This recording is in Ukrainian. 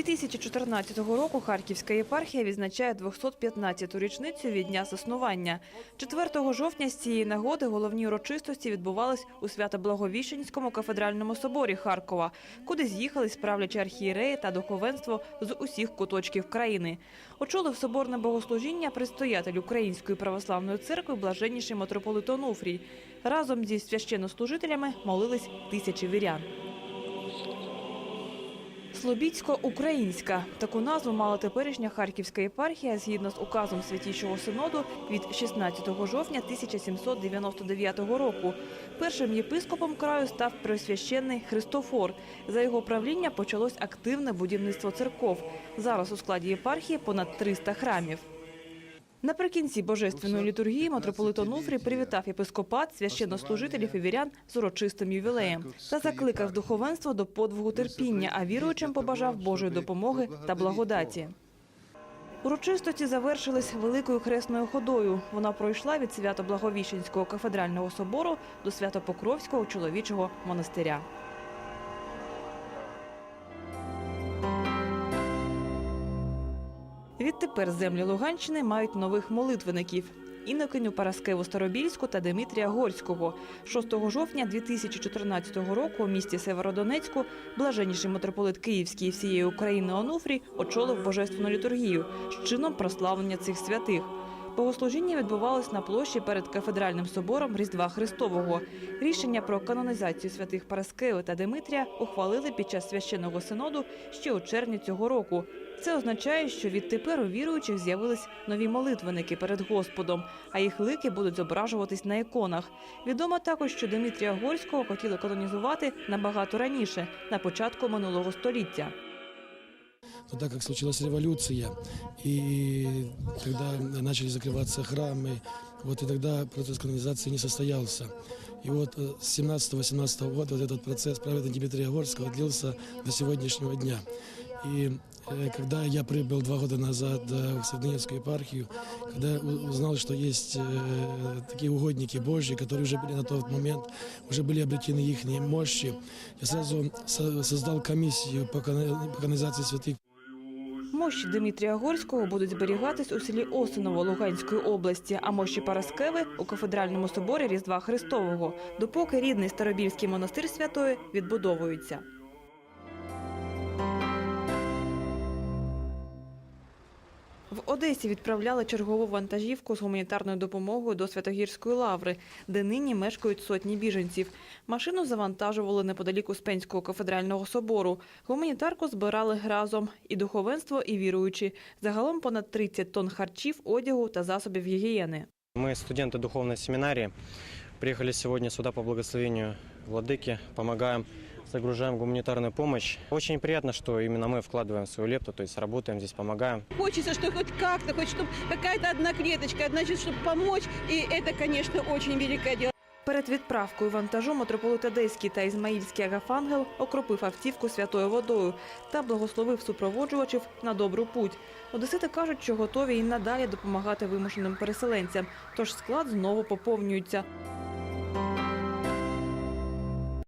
2014 року Харківська єпархія відзначає 215-ту річницю від дня заснування. 4 жовтня з цієї нагоди головні урочистості відбувались у Свято-Благовіщенському кафедральному соборі Харкова, куди з'їхались правлячі архієреї та духовенство з усіх куточків країни. Очолив соборне богослужіння предстоятель Української православної церкви блаженніший митрополит Онуфрій. Разом зі священнослужителями молились тисячі вірян. Слобідсько-українська таку назву мала теперішня Харківська єпархія згідно з указом Святішого Синоду від 16 жовтня 1799 року. Першим єпископом краю став пресвященний Христофор. За його правління почалось активне будівництво церков. Зараз у складі єпархії понад 300 храмів. Наприкінці божественної літургії митрополит Онуфрій привітав єпископат, священнослужителів і вірян з урочистим ювілеєм та закликав духовенство до подвигу терпіння, а віруючим побажав Божої допомоги та благодаті. Урочистості завершились великою хресною ходою. Вона пройшла від Свято-Благовіщенського кафедрального собору до Свято-Покровського чоловічого монастиря. Відтепер землі Луганщини мають нових молитвеників. Інокиню Параскеву Старобільську та Дмитрія Горського. 6 жовтня 2014 року у місті Северодонецьку блаженніший митрополит Київський і всієї України Онуфрій очолив божественну літургію з чином прославлення цих святих. Богослужіння відбувалось на площі перед кафедральним собором Різдва Христового. Рішення про канонізацію святих Параскеви та Димитрія ухвалили під час священного синоду ще у червні цього року. Це означає, що відтепер у віруючих з'явились нові молитвенники перед Господом, а їх лики будуть зображуватись на іконах. Відомо також, що Димитрія Горського хотіли канонізувати набагато раніше, на початку минулого століття. Но так как случилась революция, и когда начали закрываться храмы, вот и тогда процесс канонизации не состоялся. И вот э, с 17-18 года вот этот процесс праведного Дмитрия Горского длился до сегодняшнего дня. И э, когда я прибыл два года назад в Средонецкую епархию, когда узнал, что есть э, такие угодники Божьи, которые уже были на тот момент, уже были обретены их мощи, я сразу со- создал комиссию по канонизации святых Мощі Дмитрія Горського будуть зберігатись у селі Осиново Луганської області, а мощі Параскеви у кафедральному соборі Різдва Христового, допоки рідний Старобільський монастир святої відбудовується. В Одесі відправляли чергову вантажівку з гуманітарною допомогою до Святогірської лаври, де нині мешкають сотні біженців. Машину завантажували неподалік Успенського кафедрального собору. Гуманітарку збирали разом і духовенство, і віруючі. Загалом понад 30 тонн харчів, одягу та засобів гігієни. Мы студенты духовной семинарии. Приехали сегодня сюда по благословению Владыки, помогаем, загружаем гуманитарную помощь. Очень приятно, что именно мы вкладываем свою лепту, то есть работаем здесь, помогаем. Хочется, что хоть как-то, хоть чтобы какая-то одна клеточка, значит, чтобы помочь. И это, конечно, очень великое дело. Перед відправкою вантажу митрополит Одеський та Ізмаїльський Агафангел окропив автівку святою водою та благословив супроводжувачів на добру путь. Одесити кажуть, що готові і надалі допомагати вимушеним переселенцям, тож склад знову поповнюється.